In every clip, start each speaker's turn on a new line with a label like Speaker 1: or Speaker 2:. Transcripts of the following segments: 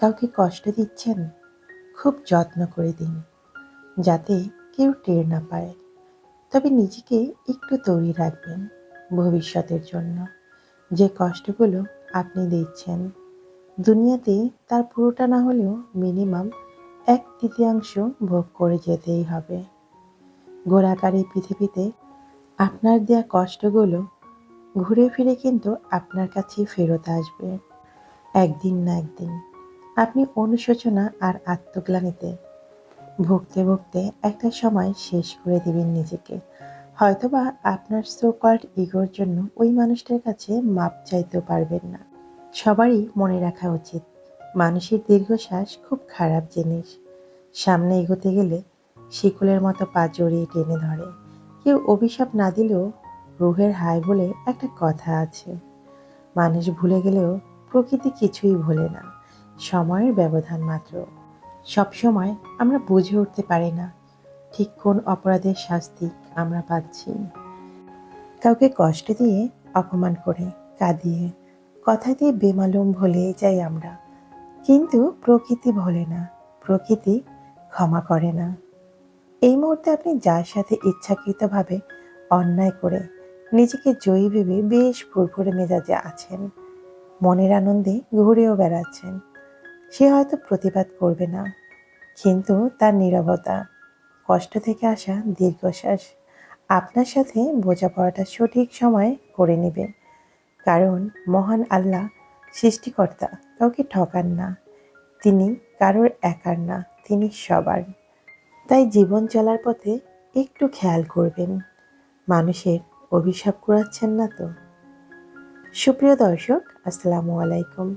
Speaker 1: কাউকে কষ্ট দিচ্ছেন, খুব যত্ন করে দিন, যাতে কেউ টের না পায়। তবে নিজেকে একটু তৈরি রাখবেন ভবিষ্যতের জন্য। যে কষ্টগুলো আপনি দিচ্ছেন দুনিয়াতে তার পুরোটা না হলেও মিনিমাম এক তৃতীয়াংশ ভোগ করে যেতেই হবে। গোলাকার এই পৃথিবীতে আপনার দেয়া কষ্টগুলো ঘুরে ফিরে কিন্তু আপনার কাছেই ফেরত আসবে, একদিন না একদিন। আপনি অনুশোচনা আর আত্মগ্লানিতে ভুগতে ভুগতে একটা সময় শেষ করে দিবেন নিজেকে। হয়তোবা আপনার সো কল্ড ইগোর জন্য ওই মানুষটার কাছে মাপ চাইতেও পারবেন না। সবারই মনে রাখা উচিত, মানুষের দীর্ঘশ্বাস খুব খারাপ জিনিস। সামনে এগোতে গেলে শিকলের মতো পা জড়িয়ে টেনে ধরে। কেউ অভিশাপ না দিলেও রুহের হাই বলে একটা কথা আছে। মানুষ ভুলে গেলেও প্রকৃতি কিছুই ভোলে না। সময়ের ব্যবধান মাত্র। সবসময় আমরা বুঝে উঠতে পারি না ঠিক কোন অপরাধের শাস্তি আমরা পাচ্ছি। কাউকে কষ্ট দিয়ে, অপমান করে, কাঁদিয়ে, কথা দিয়ে বেমালুম ভুলে যাই আমরা। কিন্তু প্রকৃতি ভোলে না, প্রকৃতি ক্ষমা করে না। এই মুহূর্তে আপনি যার সাথে ইচ্ছাকৃতভাবে অন্যায় করে নিজেকে জয়ী ভেবে বেশ ফুরফুরে মেজাজে আছেন। মনের আনন্দে ঘুরেও বেড়াচ্ছেন। সে হয়তো প্রতিবাদ করবে না। কিন্তু তার নীরবতা, কষ্ট থেকে আসা দীর্ঘশ্বাস আপনার সাথে বোঝাপড়াটা সঠিক সময়ে করে নেবে। কারণ মহান আল্লাহ সৃষ্টিকর্তা কাউকে ঠকান না। তিনি কারোর একার না, তিনি সবার। তাই জীবন চলার পথে একটু খেয়াল করবেন। মানুষের অভিশাপ কুড়াচ্ছেন না তো। সুপ্রিয় দর্শক, আসসালামু আলাইকুম।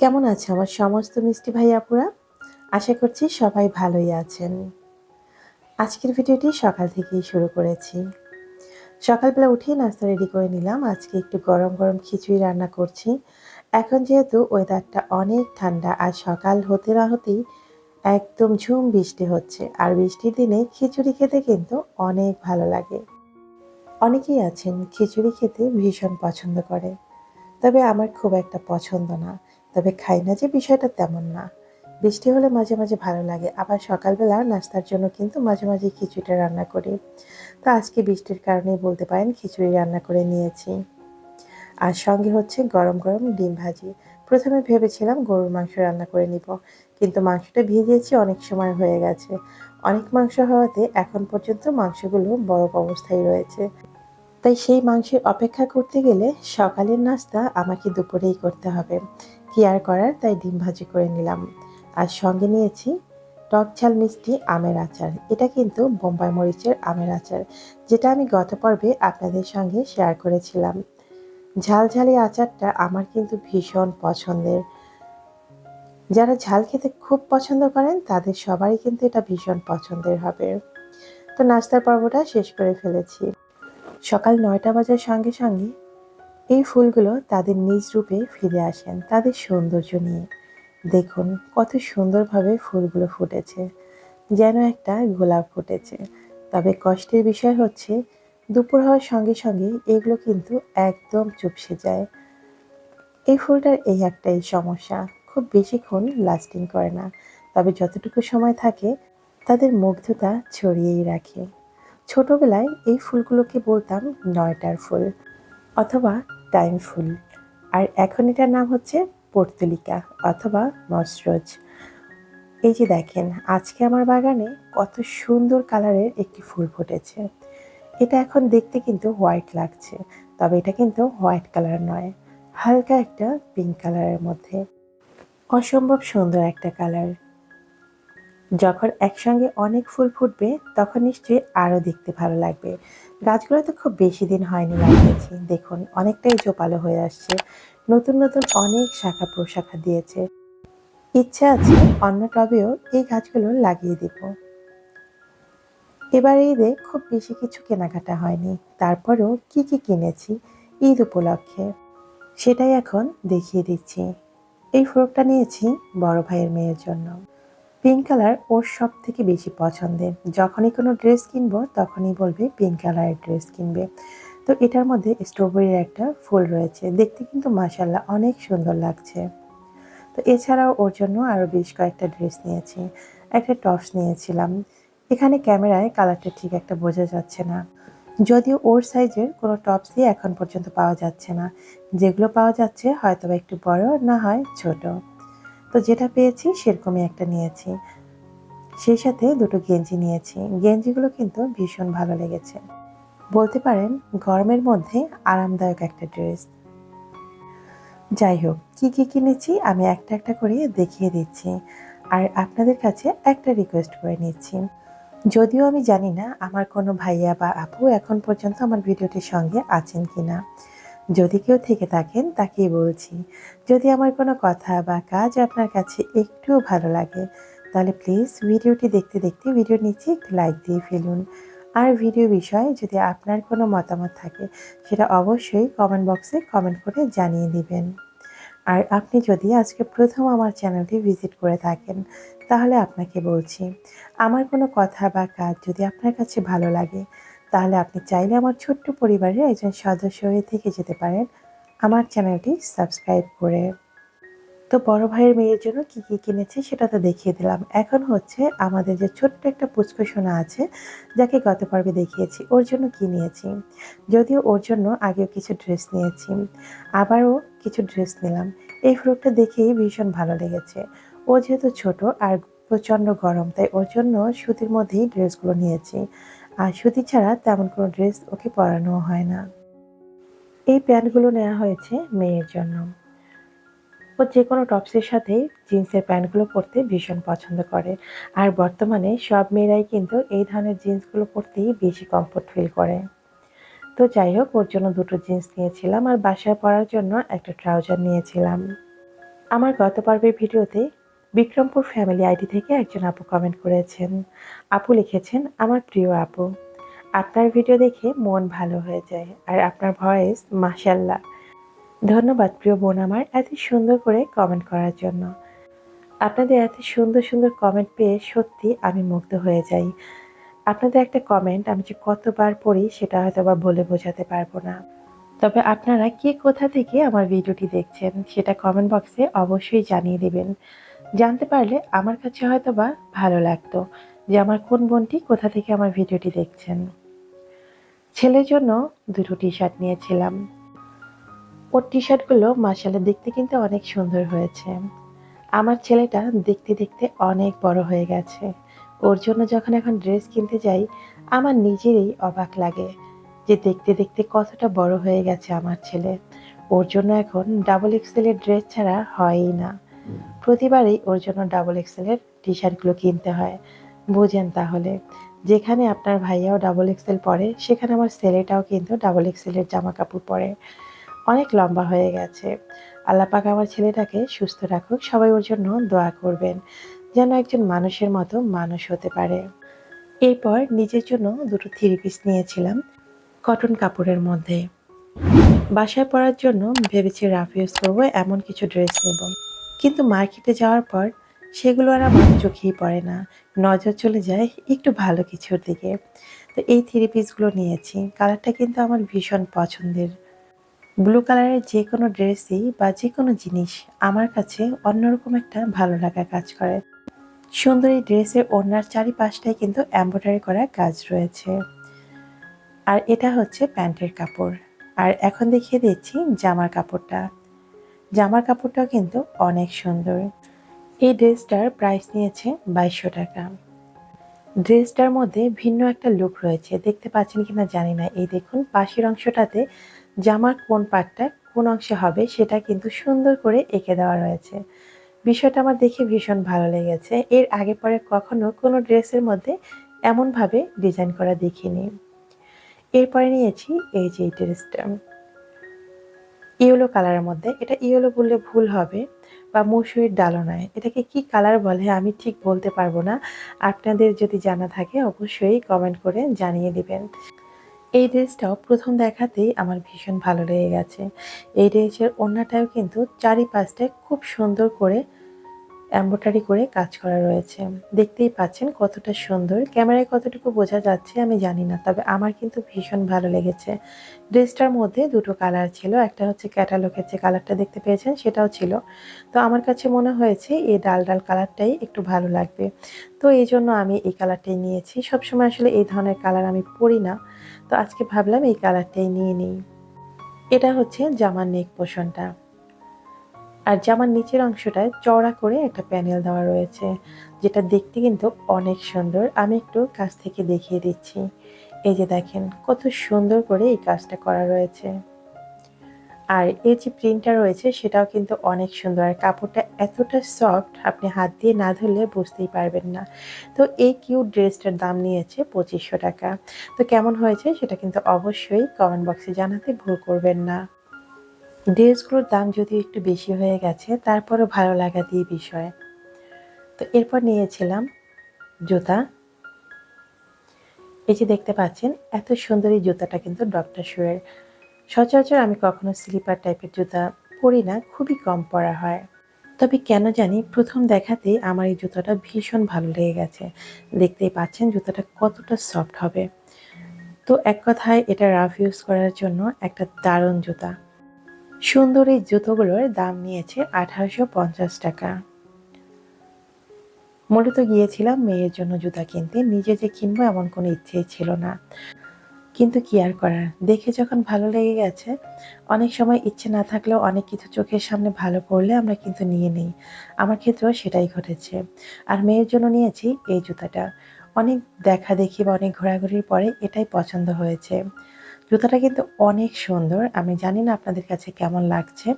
Speaker 1: কেমন আছে আমার সমস্ত মিষ্টি ভাই আপুরা? আশা করছি সবাই ভালোই আছেন। আজকের ভিডিওটি সকাল থেকেই শুরু করেছি। সকালবেলা উঠেই নাস্তা রেডি করে নিলাম। আজকে একটু গরম গরম খিচুড়ি রান্না করছি। এখন যেহেতু ওয়েদারটা অনেক ঠান্ডা আর সকাল হতে না হতেই একদম ঝুম বৃষ্টি হচ্ছে। আর বৃষ্টির দিনে খিচুড়ি খেতে কিন্তু অনেক ভালো লাগে। অনেকেই আছেন খিচুড়ি খেতে ভীষণ পছন্দ করে। তবে আমার খুব একটা পছন্দ না। তবে খাই না যে বিষয়টা তেমন না। বৃষ্টি হলে মাঝে মাঝে ভালো লাগে। আবার সকালবেলা নাস্তার জন্য কিন্তু মাঝে মাঝে খিচুড়িটা রান্না করি। তো আজকে বৃষ্টির কারণেই বলতে পারেন খিচুড়ি রান্না করে নিয়েছি। আর সঙ্গে হচ্ছে গরম গরম ডিম ভাজি। প্রথমে ভেবেছিলাম গরুর মাংস রান্না করে নিব। কিন্তু মাংসটা ভিজিয়েছি অনেক সময় হয়ে গেছে। অনেক মাংস হওয়াতে এখন পর্যন্ত মাংসগুলো বরফ অবস্থায় রয়েছে। তাই সেই মাংসের অপেক্ষা করতে গেলে সকালের নাস্তা আমাকে দুপুরেই করতে হবে। কি আর করার, তাই ডিম ভাজি করে নিলাম। আর সঙ্গে নিয়েছি টক ঝাল মিষ্টি আমের আচার। এটা কিন্তু বোম্বাই মরিচের আমের আচার, যেটা আমি গত পর্বে আপনাদের সঙ্গে শেয়ার করেছিলাম। ঝালঝালি আচারটা আমার কিন্তু ভীষণ পছন্দের। যারা ঝাল খেতে খুব পছন্দ করেন, তাদের সবারই কিন্তু এটা ভীষণ পছন্দের হবে। তো নাস্তার পর্বটা শেষ করে ফেলেছি। সকাল নয়টা বাজার সঙ্গে সঙ্গে এই ফুলগুলো তাদের নিজ রূপে ফিরে আসেন, তাদের সৌন্দর্য নিয়ে। দেখুন, কত সুন্দরভাবে ফুলগুলো ফুটেছে, যেন একটা গোলাপ ফুটেছে। তবে কষ্টের বিষয় হচ্ছে, দুপুর হওয়ার সঙ্গে সঙ্গে এগুলো কিন্তু একদম চুপসে যায়। এই ফুলটার এই একটাই সমস্যা, খুব বেশিক্ষণ লাস্টিং করে না, তবে যতটুকু সময় থাকে, তাদের মুগ্ধতা ছড়িয়েই রাখে। ছোটবেলায় এই ফুলগুলোকে বলতাম নয়টার ফুল, অথবা টাইম ফুল। আর এখন এটার নাম হচ্ছে পর্তুলিকা অথবা মসরোজ। এই যে দেখেন, আজকে আমার বাগানে কত সুন্দর কালারের একটি ফুল ফুটেছে। এটা এখন দেখতে কিন্তু হোয়াইট লাগছে, তবে এটা কিন্তু হোয়াইট কালার নয়, হালকা একটা পিঙ্ক কালারের মধ্যে। অসম্ভব সুন্দর একটা কালার। যখন একসঙ্গে অনেক ফুল ফুটবে, তখন নিশ্চয়ই আরও দেখতে ভালো লাগবে। গাছগুলো তো খুব বেশি দিন হয়নি লাগিয়েছি। দেখুন, অনেকটাই জোপালো হয়ে আসছে। নতুন নতুন অনেক শাখা প্রশাখা দিয়েছে। ইচ্ছা আছে অন্য টবেও এই গাছগুলো লাগিয়ে দিব। এবার ঈদে খুব বেশি কিছু কেনাকাটা হয়নি। তারপরেও কি কি কিনেছি ঈদ উপলক্ষে, সেটাই এখন দেখিয়ে দিচ্ছি। এই ফ্রকটা নিয়েছি বড় ভাইয়ের মেয়ের জন্য। পিঙ্ক কালার ওর সব থেকে বেশি পছন্দের। যখনই কোনো ড্রেস কিনবো, তখনই বলবে পিঙ্ক কালারের ড্রেস কিনবে। তো এটার মধ্যে স্ট্রবেরির একটা ফুল রয়েছে। দেখতে কিন্তু মাসাল্লাহ অনেক সুন্দর লাগছে। তো এছাড়াও ওর জন্য আরও বেশ কয়েকটা ড্রেস নিয়েছি। একটা টপস নিয়েছিলাম। এখানে ক্যামেরায় কালারটা ঠিক একটা বোঝা যাচ্ছে না। যদিও ওর সাইজের কোনো টপসই এখন পর্যন্ত পাওয়া যাচ্ছে না। যেগুলো পাওয়া যাচ্ছে হয়তো একটু বড়, না হয় ছোট। তো যেটা পেয়েছি সেরকমই একটা নিয়েছি। সেই সাথে দুটো গেঞ্জি নিয়েছি। গেঞ্জিগুলো কিন্তু ভীষণ ভালো লেগেছে। বলতে পারেন গরমের মধ্যে আরামদায়ক একটা ড্রেস। যাই হোক কী কী কিনেছি আমি একটা একটা করে দেখিয়ে দিচ্ছি। আর আপনাদের কাছে একটা রিকোয়েস্ট করে নিচ্ছি। যদিও আমি জানি না আমার কোনো ভাইয়া বা আপু এখন পর্যন্ত আমার ভিডিওটির সঙ্গে আছেন কি না যদি কেউ থেকে থাকেন, তাকেই বলছি। যদি আমার কোনো কথা বা কাজ আপনার কাছে একটুও ভালো লাগে, তাহলে প্লিজ ভিডিওটি দেখতে দেখতে ভিডিওর নিচে একটু লাইক দিয়ে ফেলুন। আর ভিডিও বিষয়ে যদি আপনার কোনো মতামত থাকে, সেটা অবশ্যই কমেন্ট বক্সে কমেন্ট করে জানিয়ে দিবেন। আর আপনি যদি আজকে প্রথম আমার চ্যানেলটি ভিজিট করে থাকেন, তাহলে আপনাকে বলছি, আমার কোনো কথা বা কাজ যদি আপনার কাছে ভালো লাগে তাহলে আপনি চাইলে আমার ছোট্ট পরিবারের একজন সদস্য হয়ে থেকে যেতে পারেন। আমার চ্যানেলটি সাবস্ক্রাইব করে। তো বড় ভাইয়ের মেয়ের জন্য কি কি কিনেছে সেটা তো দেখিয়ে দিলাম। এখন হচ্ছে আমাদের যে ছোট্ট একটা পুচকু আছে, যাকে গত পর্বে দেখিয়েছি, ওর জন্য কি নিয়েছি? যদিও ওর জন্য আগেও কিছু ড্রেস নিয়েছি, আবারও কিছু ড্রেস নিলাম। এই ফ্রকটা দেখেই ভীষণ ভালো লেগেছে। ও যেহেতু ছোট আর প্রচণ্ড গরম, তাই ওর জন্য সুতির মধ্যেই ড্রেসগুলো নিয়েছি। আর সুতি ছাড়া তেমন কোনো ড্রেস ওকে পরানো হয় না। এই প্যান্টগুলো নেওয়া হয়েছে মেয়ের জন্য। ও যে কোনো টপসের সাথেই জিন্সের প্যান্টগুলো পরতে ভীষণ পছন্দ করে। আর বর্তমানে সব মেয়েরাই কিন্তু এই ধরনের জিন্সগুলো পরতেই বেশি কমফোর্ট ফিল করে। তো যাই হোক, ওর জন্য দুটো জিন্স নিয়েছিলাম আর বাসায় পরার জন্য একটা ট্রাউজার নিয়েছিলাম। আমার গত পর্বের ভিডিওতে বিক্রমপুর ফ্যামিলি আইডি থেকে একজন আপু কমেন্ট করেছেন। আপু লিখেছেন, আমার প্রিয় আপু, আপনার ভিডিও দেখে মন ভালো হয়ে যায় আর আপনার ভয়েস মাসাল্লাহ ধন্যবাদ প্রিয় বোন আমার এত সুন্দর করে কমেন্ট করার জন্য। আপনাদের এত সুন্দর সুন্দর কমেন্ট পেয়ে সত্যি আমি মুগ্ধ হয়ে যাই। আপনাদের একটা কমেন্ট আমি যে কতবার পড়ি সেটা হয়তো বা বলে বোঝাতে পারব না। তবে আপনারা কে কোথা থেকে আমার ভিডিওটি দেখছেন সেটা কমেন্ট বক্সে অবশ্যই জানিয়ে দেবেন। জানতে পারলে আমার কাছে হয়তো বা ভালো লাগতো যে আমার কোন বোনটি কোথা থেকে আমার ভিডিওটি দেখছেন। ছেলের জন্য দুটো টি শার্ট নিয়েছিলাম। ওর টি শার্টগুলো মাসালে দেখতে কিন্তু অনেক সুন্দর হয়েছে। আমার ছেলেটা দেখতে দেখতে অনেক বড় হয়ে গেছে। ওর জন্য যখন এখন ড্রেস কিনতে যাই, আমার নিজেরই অবাক লাগে যে দেখতে দেখতে কতটা বড় হয়ে গেছে আমার ছেলে। ওর জন্য এখন ডাবল এক্সেলের ড্রেস ছাড়া হয়ই না। প্রতিবারই ওর জন্য ডাবল এক্সেলের টি শার্টগুলো কিনতে হয়। বুঝেন তাহলে। যেখানে আপনার ভাইয়াও ডাবল এক্সেল পরে, সেখানে আমার ছেলেটাও কিন্তু ডাবল এক্সেলের জামা কাপড় পরে। অনেক লম্বা হয়ে গেছে। আল্লাপাক আমার ছেলেটাকে সুস্থ রাখুক, সবাই ওর জন্য দোয়া করবেন, যেন একজন মানুষের মতো মানুষ হতে পারে। এরপর নিজের জন্য দুটো থ্রি পিস নিয়েছিলাম কটন কাপড়ের মধ্যে। বাসায় পরার জন্য ভেবেছি রাফ ইউজ করব এমন কিছু ড্রেস নেব। কিন্তু মার্কেটে যাওয়ার পর সেগুলো আর আমার চোখেই পড়ে না। নজর চলে যায় একটু ভালো কিছুর দিকে। তো এই থ্রি পিসগুলো নিয়েছি। কালারটা কিন্তু আমার ভীষণ পছন্দের। ব্লু কালারের যে কোনো ড্রেসই বা যে কোনো জিনিস আমার কাছে অন্যরকম একটা ভালো লাগা কাজ করে। সুন্দর এই ড্রেসের ওনার চারিপাশটায় কিন্তু এম্ব্রয়ডারি করা কাজ রয়েছে। আর এটা হচ্ছে প্যান্টের কাপড়। আর এখন দেখিয়ে দিচ্ছি জামার কাপড়টা। জামার কাপড়টাও কিন্তু অনেক সুন্দর। এই ড্রেসটার প্রাইস নিয়েছে বাইশশো টাকা। ড্রেসটার মধ্যে ভিন্ন একটা লুক রয়েছে। দেখতে পাচ্ছেন কিনা জানি না। এই দেখুন, পাশের অংশটাতে জামার কোন পার্টটা কোন অংশে হবে সেটা কিন্তু সুন্দর করে এঁকে দেওয়া রয়েছে। বিষয়টা আমার দেখে ভীষণ ভালো লেগেছে। এর আগে পরে কখনো কোনো ড্রেসের মধ্যে এমনভাবে ডিজাইন করা দেখিনি। এরপরে নিয়েছি এই যে ড্রেসটা। ইয়েলো কালারের মধ্যে। এটা ইয়েলো বললে ভুল হবে বা মসুরির ডালও নয়। এটাকে কি কালার বলে আমি ঠিক বলতে পারব না। আপনাদের যদি জানা থাকে অবশ্যই কমেন্ট করে জানিয়ে দিবেন। এই ড্রেসটাও প্রথম দেখাতেই আমার ভীষণ ভালো লেগে গেছে। এই ড্রেসের অন্যটাও কিন্তু চারিপাশটায় খুব সুন্দর করে এম্ব্রয়ডারি করে কাজ করা রয়েছে। দেখতেই পাচ্ছেন কতটা সুন্দর। ক্যামেরায় কতটুকু বোঝা যাচ্ছে আমি জানি না, তবে আমার কিন্তু ভীষণ ভালো লেগেছে। ড্রেসটার মধ্যে দুটো কালার ছিল, একটা হচ্ছে ক্যাটালগের যে কালারটা দেখতে পেয়েছেন সেটাও ছিল। তো আমার কাছে মনে হয়েছে এই ডাল ডাল কালারটাই একটু ভালো লাগবে। তো এই জন্য আমি এই কালারটাই নিয়েছি। সবসময় আসলে এই ধরনের কালার আমি পরি না। তো আজকে ভাবলাম এই কালারটাই নিয়ে নিই। এটা হচ্ছে জামার নেক পোষণটা। আর জামার নিচের অংশটায় চওড়া করে একটা প্যানেল দেওয়া রয়েছে, যেটা দেখতে কিন্তু অনেক সুন্দর। আমি একটু কাছ থেকে দেখিয়ে দিচ্ছি। এই যে দেখেন, কত সুন্দর করে এই কাজটা করা রয়েছে। আর এর যে প্রিন্টটা রয়েছে, সেটাও কিন্তু অনেক সুন্দর। আর কাপড়টা এতটা সফট, আপনি হাত দিয়ে না ধরলে বুঝতেই পারবেন না। তো এই কিউট ড্রেসটার দাম নিয়েছে পঁচিশশো টাকা। তো কেমন হয়েছে সেটা কিন্তু অবশ্যই কমেন্ট বক্সে জানাতে ভুল করবেন না। ড্রেসগুলোর দাম যদি একটু বেশি হয়ে গেছে, তারপরও ভালো লাগা দিয়ে বিষয়। তো এরপর নিয়েছিলাম জুতা। এই যে দেখতে পাচ্ছেন, এত সুন্দর এই জুতাটা কিন্তু ডক্টর শুয়ের সচরাচর আমি কখনো স্লিপার টাইপের জুতা পরি না, খুবই কম পরা হয়। তবে কেন জানি প্রথম দেখাতেই আমার এই জুতাটা ভীষণ ভালো লেগে গেছে। দেখতেই পাচ্ছেন জুতাটা কতটা সফট হবে। তো এক কথায় এটা রাফ ইউজ করার জন্য একটা দারুণ জুতা। সুন্দর এই জুতোগুলোর দাম নিয়েছে আঠারোশো পঞ্চাশ টাকা। মূলত গিয়েছিলাম মেয়ের জন্য জুতা কিনতে, নিজে যে কিনবো এমন কোনো ইচ্ছেই ছিল না। কিন্তু কি আর করার? দেখে যখন ভালো লেগে গেছে, অনেক সময় ইচ্ছে না থাকলেও অনেক কিছু চোখের সামনে ভালো পড়লে আমরা কিন্তু নিয়ে নিই। আমার ক্ষেত্রেও সেটাই ঘটেছে। আর মেয়ের জন্য নিয়েছি এই জুতাটা। অনেক দেখা দেখি বা অনেক ঘোরাঘুরির পরে এটাই পছন্দ হয়েছে। জুতাটা কিন্তু অনেক সুন্দর। আমি জানি না আপনাদের কাছে কেমন লাগছে,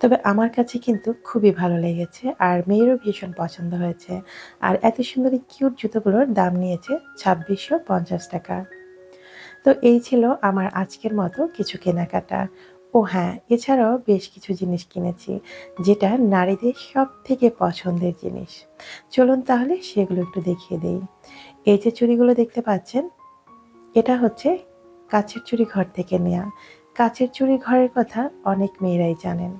Speaker 1: তবে আমার কাছে কিন্তু খুবই ভালো লেগেছে আর মেয়েরও ভীষণ পছন্দ হয়েছে। আর এত সুন্দর কিউট জুতোগুলোর দাম নিয়েছে ছাব্বিশশো পঞ্চাশ টাকা। তো এই ছিল আমার আজকের মতো কিছু কেনাকাটা। ও হ্যাঁ এছাড়াও বেশ কিছু জিনিস কিনেছি, যেটা নারীদের সব থেকে পছন্দের জিনিস। চলুন তাহলে সেগুলো একটু দেখিয়ে দিই। এই যে চুড়িগুলো দেখতে পাচ্ছেন, এটা হচ্ছে কাছের চুড়ি ঘর থেকে নেওয়া কাছের চুড়ি ঘরের কথা অনেক মেয়েরাই জানেন।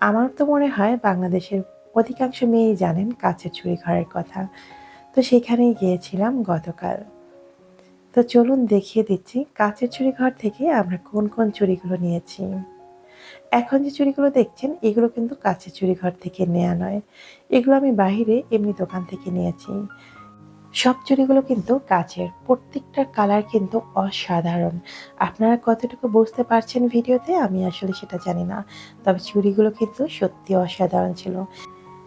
Speaker 1: আমার তো মনে হয় বাংলাদেশের অধিকাংশ মেয়েই জানেন কাছের চুড়ি ঘরের কথা। তো সেখানেই গিয়েছিলাম গতকাল। তো চলুন দেখিয়ে দিচ্ছি কাছের চুড়ি ঘর থেকে আমরা কোন কোন চুড়িগুলো নিয়েছি। এখন যে চুড়িগুলো দেখছেন, এগুলো কিন্তু কাছের চুড়ি ঘর থেকে নেওয়া নয়। এগুলো আমি বাহিরে এমনি দোকান থেকে নিয়েছি। সব চুড়িগুলো কিন্তু কাচের। প্রত্যেকটা কালার কিন্তু অসাধারণ। আপনারা কতটুকু বুঝতে পারছেন ভিডিওতে, আমি আসলে সেটা জানি না। তবে চুড়িগুলো কিন্তু সত্যি অসাধারণ ছিল।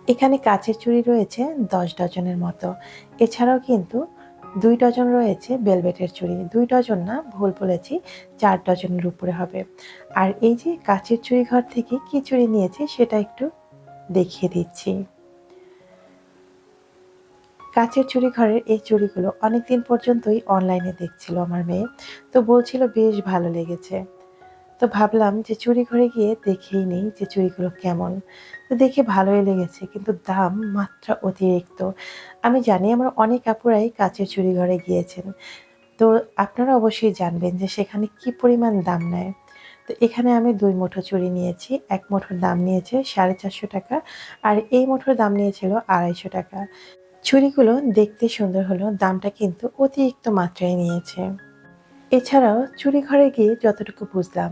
Speaker 1: এখানে কাচের চুড়ি রয়েছে দশ ডজনের মতো। এছাড়াও কিন্তু দুই ডজন রয়েছে বেলভেটের চুড়ি। দুই ডজন না, ভুল বলেছি, চার ডজনের উপরে হবে। আর এই যে কাচের চুড়ি ঘর থেকে কি চুড়ি নিয়েছি, সেটা একটু দেখিয়ে দিচ্ছি। কাচের চুড়ি ঘরের এই চুড়িগুলো অনেকদিন পর্যন্তই অনলাইনে দেখছিল আমার মেয়ে। তো বলছিল, বেশ ভালো লেগেছে। তো ভাবলাম যে চুরি ঘরে গিয়ে দেখেই নেই যে চুড়িগুলো কেমন। তো দেখে ভালোই লেগেছে, কিন্তু দাম মাত্রা অতিরিক্ত। আমি জানি আমার অনেক আপুরাই কাচের চুড়ি ঘরে গিয়েছেন। তো আপনারা অবশ্যই জানবেন যে সেখানে কি পরিমাণ দাম নেয়। তো এখানে আমি দুই মুঠো চুড়ি নিয়েছি, এক মুঠোর দাম নিয়েছে সাড়ে চারশো টাকা, আর এই মুঠোর দাম নিয়েছিল আড়াইশো টাকা। চুড়িগুলো দেখতে সুন্দর হলেও দামটা কিন্তু অতিরিক্ত মাত্রায় নিয়েছে। এছাড়াও চুরি ঘরে গিয়ে যতটুকু বুঝলাম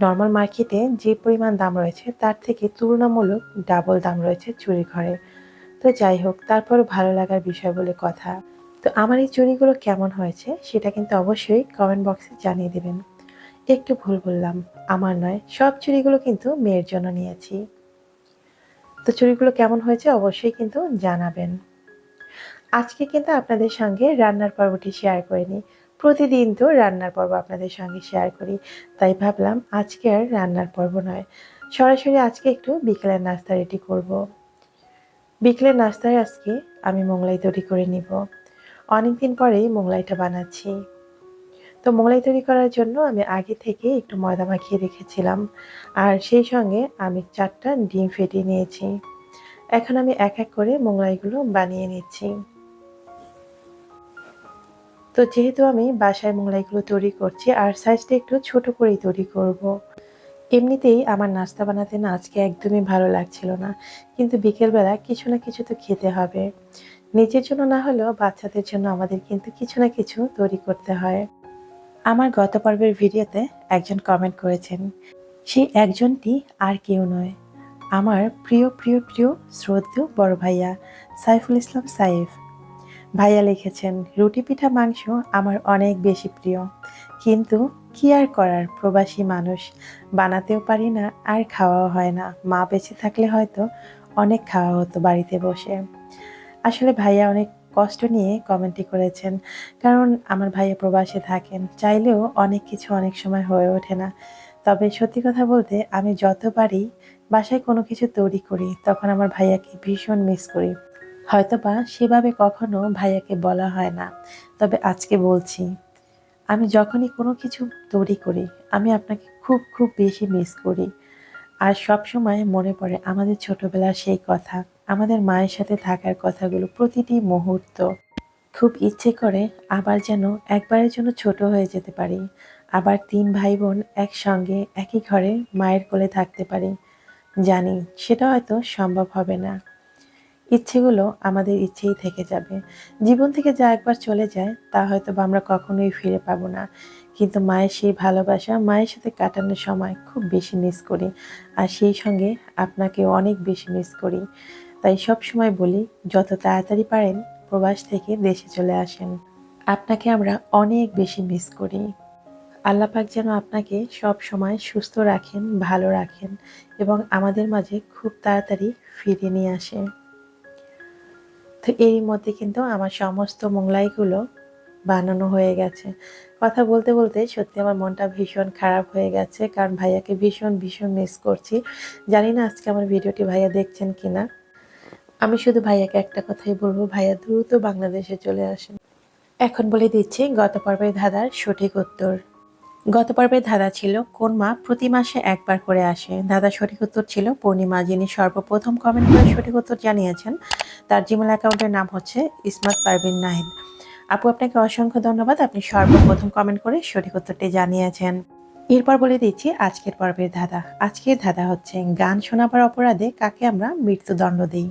Speaker 1: নর্মাল মার্কেটে যে পরিমাণ দাম রয়েছে তার থেকে তুলনামূলক ডাবল দাম রয়েছে চুরি ঘরে। তো যাই হোক, তারপরও ভালো লাগার বিষয় বলে কথা। তো আমার এই চুড়িগুলো কেমন হয়েছে সেটা কিন্তু অবশ্যই কমেন্ট বক্সে জানিয়ে দেবেন। একটু ভুল বললাম, আমার নয়, সব চুরিগুলো কিন্তু মেয়ের জন্য নিয়েছি। তো চুরিগুলো কেমন হয়েছে অবশ্যই কিন্তু জানাবেন। আজকে কিন্তু আপনাদের সঙ্গে রান্নার পর্বটি শেয়ার করে নিই প্রতিদিন তো রান্নার পর্ব আপনাদের সঙ্গে শেয়ার করি। তাই ভাবলাম আজকে আর রান্নার পর্ব নয়। সরাসরি আজকে একটু বিকেলের নাস্তা রেডি করব। বিকেলের নাস্তায় আজকে আমি মোগলাই তৈরি করে নিব। অনেকদিন পরেই মোগলাইটা বানাচ্ছি। তো মোগলাই তৈরি করার জন্য আমি আগে থেকে একটু ময়দা মাখিয়ে রেখেছিলাম। আর সেই সঙ্গে আমি চারটা ডিম ফেটিয়ে নিয়েছি। এখন আমি এক এক করে মোগলাইগুলো বানিয়ে নিচ্ছি। তো যেহেতু আমি বাসায় মোগলাইগুলো তৈরি করছি, আর সাইজটা একটু ছোট করেই তৈরি করব। এমনিতেই আমার নাস্তা বানাতে না আজকে একদমই ভালো লাগছিল না। কিন্তু বিকেলবেলা কিছু না কিছু তো খেতে হবে। নিজের জন্য না হলেও বাচ্চাদের জন্য আমাদের কিন্তু কিছু না কিছু তৈরি করতে হয়। আমার গত পর্বের ভিডিওতে একজন কমেন্ট করেছেন সেই একজনটি আর কেউ নয়। আমার প্রিয় প্রিয় প্রিয় শ্রদ্ধেয় বড় ভাইয়া সাইফুল ইসলাম সাইফ। ভাইয়া লিখেছেন, রুটি পিঠা মাংস আমার অনেক বেশি প্রিয়। কিন্তু কি আর করার, প্রবাসী মানুষ। বানাতেও পারি না, আর খাওয়াও হয় না। মা বেঁচে থাকলে হয়তো অনেক খাওয়া হতো বাড়িতে বসে। আসলে ভাইয়া অনেক কষ্ট নিয়ে কমেন্টটি করেছেন, কারণ আমার ভাইয়া প্রবাসে থাকেন। চাইলেও অনেক কিছু অনেক সময় হয়ে ওঠে না। তবে সত্যি কথা বলতে, আমি যতবারই বাসায় কোনো কিছু তৈরি করি, তখন আমার ভাইয়াকে ভীষণ মিস করি। হয়তোবা সেভাবে কখনো ভাইয়াকে বলা হয় না। তবে আজকে বলছি, আমি যখনই কোনো কিছু তৈরি করি, আমি আপনাকে খুব খুব বেশি মিস করি। আর সব সময় মনে পড়ে আমাদের ছোটবেলার সেই কথা, আমাদের মায়ের সাথে থাকার কথাগুলো প্রতিটি মুহূর্ত। খুব ইচ্ছে করে আবার যেন একবারের জন্য ছোট হয়ে যেতে পারি, আবার তিন ভাই বোন একসঙ্গে একই ঘরে মায়ের কোলে থাকতে পারি। জানি সেটা হয়তো সম্ভব হবে না। ইচ্ছেগুলো আমাদের ইচ্ছেই থেকে যাবে। জীবন থেকে যা একবার চলে যায়, তা হয়তো বা আমরা কখনোই ফিরে পাবো না। কিন্তু মায়ের সেই ভালোবাসা, মায়ের সাথে কাটানোর সময় খুব বেশি মিস করি। আর সেই সঙ্গে আপনাকে অনেক বেশি মিস করি। তাই সব সময় বলি, যত তাড়াতাড়ি পারেন, প্রবাস থেকে দেশে চলে আসেন। আপনাকে আমরা অনেক বেশি মিস করি। আল্লাপাক যেন আপনাকে সব সময় সুস্থ রাখেন, ভালো রাখেন এবং আমাদের মাঝে খুব তাড়াতাড়ি ফিরিয়ে নিয়ে আসে। তো এরই মধ্যে কিন্তু আমার সমস্ত মোংলাইগুলো বানানো হয়ে গেছে। কথা বলতে বলতে সত্যি আমার মনটা ভীষণ খারাপ হয়ে গেছে, কারণ ভাইয়াকে ভীষণ ভীষণ মিস করছি। জানি না আজকে আমার ভিডিওটি ভাইয়া দেখছেন কিনা। আমি শুধু ভাইয়াকে একটা কথাই বলব, ভাইয়া দ্রুত বাংলাদেশে চলে আসেন। এখন বলে দিচ্ছি, গত পর্বের ধাঁধার সঠিক উত্তর। গত পর্বের ধাঁধা ছিল, কোন মা প্রতি মাসে একবার করে আসে। দাদা সঠিক উত্তর ছিল পূর্ণিমা, যিনি সর্বপ্রথম কমেন্ট করে সঠিক উত্তর জানিয়েছেন। তার জিমেল অ্যাকাউন্টের নাম হচ্ছে ইসমাত পারভিন নাহিদ। আপু, আপনাকে অসংখ্য ধন্যবাদ। আপনি সর্বপ্রথম কমেন্ট করে সঠিক উত্তরটি জানিয়েছেন। এরপর বলে দিচ্ছি, আজকের পর্বের ধাঁধা। আজকের ধাঁধা হচ্ছে, গান শোনাবার অপরাধে কাকে আমরা মৃত্যুদণ্ড দিই?